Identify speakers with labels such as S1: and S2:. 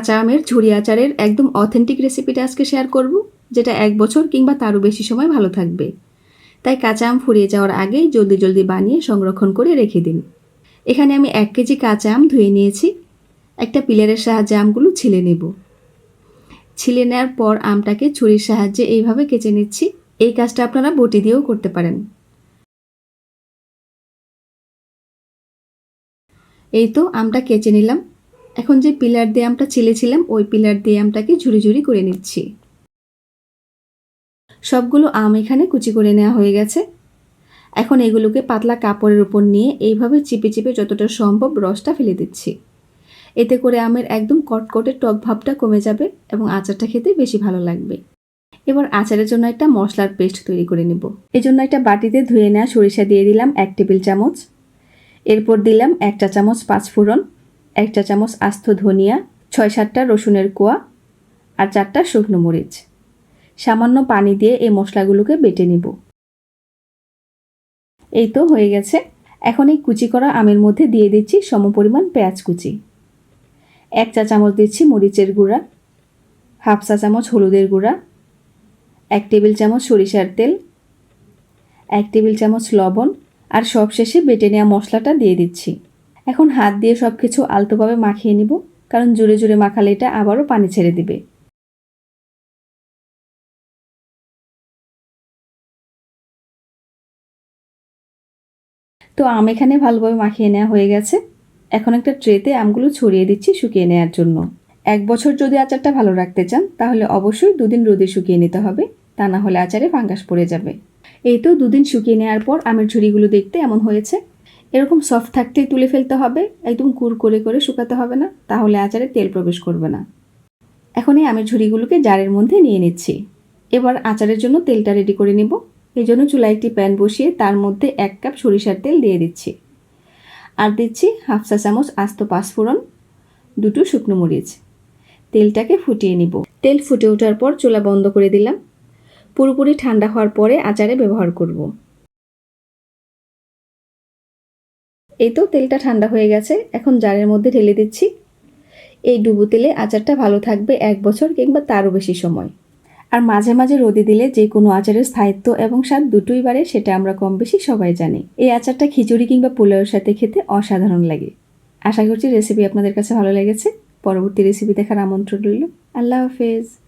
S1: কাঁচা আমের ঝুরি আচারের একদম অথেন্টিক রেসিপিটা আজকে শেয়ার করব, যেটা এক বছর কিংবা তারও বেশি সময় ভালো থাকবে। তাই কাঁচা আম ফুরিয়ে যাওয়ার আগেই জলদি জলদি বানিয়ে সংরক্ষণ করে রেখে দিন। এখানে আমি এক কেজি কাঁচা আম ধুয়ে নিয়েছি। একটা পিলারের সাহায্যে আমগুলো ছিলে নেব। ছিলে নেওয়ার পর আমটাকে ছুরির সাহায্যে এইভাবে কেচে নিচ্ছি। এই কাজটা আপনারা বটি দিয়েও করতে পারেন। এই তো আমটা কেচে নিলাম। এখন যে পিলার দিয়ে আমটা ছিলেছিলাম ওই পিলার দিয়ে আমটাকে ঝুড়ি ঝুড়ি করে নিচ্ছি। সবগুলো আম এখানে কুচি করে নেওয়া হয়ে গেছে। এখন এগুলোকে পাতলা কাপড়ের উপর নিয়ে এইভাবে চিপে চিপে যতটা সম্ভব রসটা ফেলে দিচ্ছি। এতে করে আমের একদম কটকটে টক ভাবটা কমে যাবে এবং আচারটা খেতে বেশি ভালো লাগবে। এবার আচারের জন্য একটা মশলার পেস্ট তৈরি করে নেব। জন্য একটা বাটিতে ধুয়ে নেওয়া সরিষা দিয়ে দিলাম এক টেবিল চামচ। এরপর দিলাম একটা চামচ পাঁচফোড়ন। একটা চামচ আস্ত ধনিয়া, ছয় সাতটা রসুনের কোয়া আর চারটা শুকনো মরিচ। সামান্য পানি দিয়ে এই মশলাগুলোকে বেটে নিব। এই তো হয়ে গেছে। এখন এই কুচি করা আমের মধ্যে দিয়ে দিচ্ছি সমপরিমাণ পেঁয়াজ কুচি। এক চা চামচ দিচ্ছি মরিচের গুঁড়া, হাফ চা চামচ হলুদের গুঁড়া, এক টেবিল চামচ সরিষার তেল, এক টেবিল চামচ লবণ আর সবশেষে বেটে নেওয়া মশলাটা দিয়ে দিচ্ছি। এখন হাত দিয়ে সব কিছু আলতোভাবে মাখিয়ে নিব, কারণ জোরে জোরে মাখালে এটা আবারও পানি ছেড়ে দিবে। তো আম এখানে ভালোভাবে মাখিয়ে নেওয়া হয়ে গেছে। এখন একটা ট্রেতে আমগুলো ছড়িয়ে দিচ্ছি শুকিয়ে নেওয়ার জন্য। এক বছর যদি আচারটা ভালো রাখতে চান, তাহলে অবশ্যই দুদিন রোদে শুকিয়ে নিতে হবে, তা না হলে আচারে ফাঙ্গাস পড়ে যাবে। এই তো দুদিন শুকিয়ে নেওয়ার পর আমের ঝুড়িগুলো দেখতে এমন হয়েছে। এরকম সফট থাকতেই তুলে ফেলতে হবে, একদম কুর করে করে শুকাতে হবে না, তাহলে আচারে তেল প্রবেশ করবে না। এখন এই আমের ঝুড়িগুলোকে জারের মধ্যে নিয়ে নিচ্ছি। এবার আচারের জন্য তেলটা রেডি করে নিব। এই জন্য চুলায় একটি প্যান বসিয়ে তার মধ্যে এক কাপ সরিষার তেল দিয়ে দিচ্ছি। আর দিচ্ছি হাফ চা চামচ আস্ত পাঁচফোড়ন, দুটো শুকনো মরিচ। তেলটাকে ফুটিয়ে নিব। তেল ফুটে ওঠার পর চুলা বন্ধ করে দিলাম। পুরোপুরি ঠান্ডা হওয়ার পরে আচারে ব্যবহার করব। এই তো তেলটা ঠান্ডা হয়ে গেছে, এখন জারের মধ্যে ঢেলে দিচ্ছি। এই ডুবো তেলে আচারটা ভালো থাকবে এক বছর কিংবা তারও বেশি সময়। আর মাঝে মাঝে রোদে দিলে যে কোনো আচারের স্থায়িত্ব এবং স্বাদ দুটোই বাড়ে, সেটা আমরা কম বেশি সবাই জানি। এই আচারটা খিচুড়ি কিংবা পোলাওয়ের সাথে খেতে অসাধারণ লাগে। আশা করছি রেসিপি আপনাদের কাছে ভালো লেগেছে। পরবর্তী রেসিপি দেখার আমন্ত্রণ রইল। আল্লাহ হাফেজ।